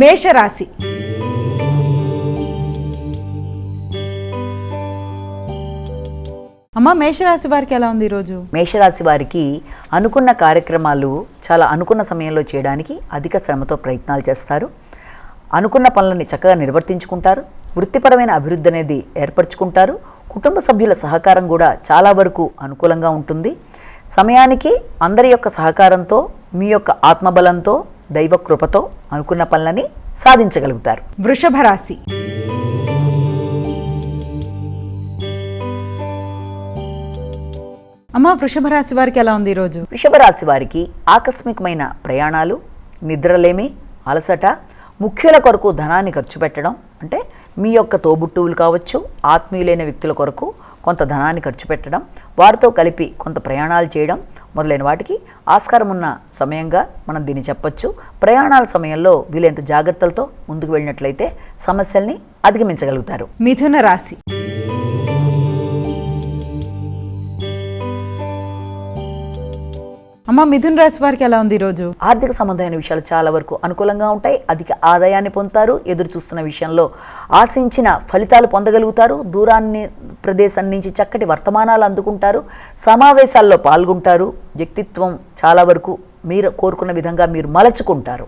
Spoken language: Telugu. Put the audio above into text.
మేషరాశి. అమ్మ మేషరాశి వారికి ఎలా ఉంది ఈరోజు? మేషరాశి వారికి అనుకున్న కార్యక్రమాలు చాలా అనుకున్న సమయంలో చేయడానికి అధిక శ్రమతో ప్రయత్నాలు చేస్తారు. అనుకున్న పనులని చక్కగా నిర్వర్తించుకుంటారు. వృత్తిపరమైన అభివృద్ధి అనేది ఏర్పరచుకుంటారు. కుటుంబ సభ్యుల సహకారం కూడా చాలా వరకు అనుకూలంగా ఉంటుంది. సమయానికి అందరి యొక్క సహకారంతో మీ యొక్క ఆత్మబలంతో దైవ కృపతో అనుకున్న పనులని సాధించగలుగుతారు. వృషభ రాశి అమ్మ వృషభ రాశి వారికి ఎలా ఉంది ఈరోజు? వృషభ రాశి వారికి ఆకస్మికమైన ప్రయాణాలు నిద్రలేమి అలసట ముఖ్యుల కొరకు ధనాన్ని ఖర్చు పెట్టడం అంటే మీ యొక్క తోబుట్టువులు కావచ్చు ఆత్మీయులైన వ్యక్తుల కొరకు కొంత ధనాన్ని ఖర్చు పెట్టడం వారితో కలిపి కొంత ప్రయాణాలు చేయడం మొదలైన వాటికి ఆస్కారం ఉన్న సమయంగా మనం దీన్ని చెప్పొచ్చు. ప్రయాణాల సమయంలో వీలైనంత జాగ్రత్తలతో ముందుకు వెళ్ళినట్లయితే సమస్యల్ని అధిగమించగలుగుతారు. మిథున రాశి. అమ్మ మిథున్ రాశి వారికి ఎలా ఉంది ఈరోజు? ఆర్థిక సంబంధమైన విషయాలు చాలా వరకు అనుకూలంగా ఉంటాయి. అధిక ఆదాయాన్ని పొందుతారు. ఎదురు చూస్తున్న విషయంలో ఆశించిన ఫలితాలు పొందగలుగుతారు. దూరాన్ని ప్రదేశం నుంచి చక్కటి వర్తమానాలు అందుకుంటారు. సమావేశాల్లో పాల్గొంటారు. వ్యక్తిత్వం చాలా వరకు మీరు కోరుకున్న విధంగా మీరు మలచుకుంటారు.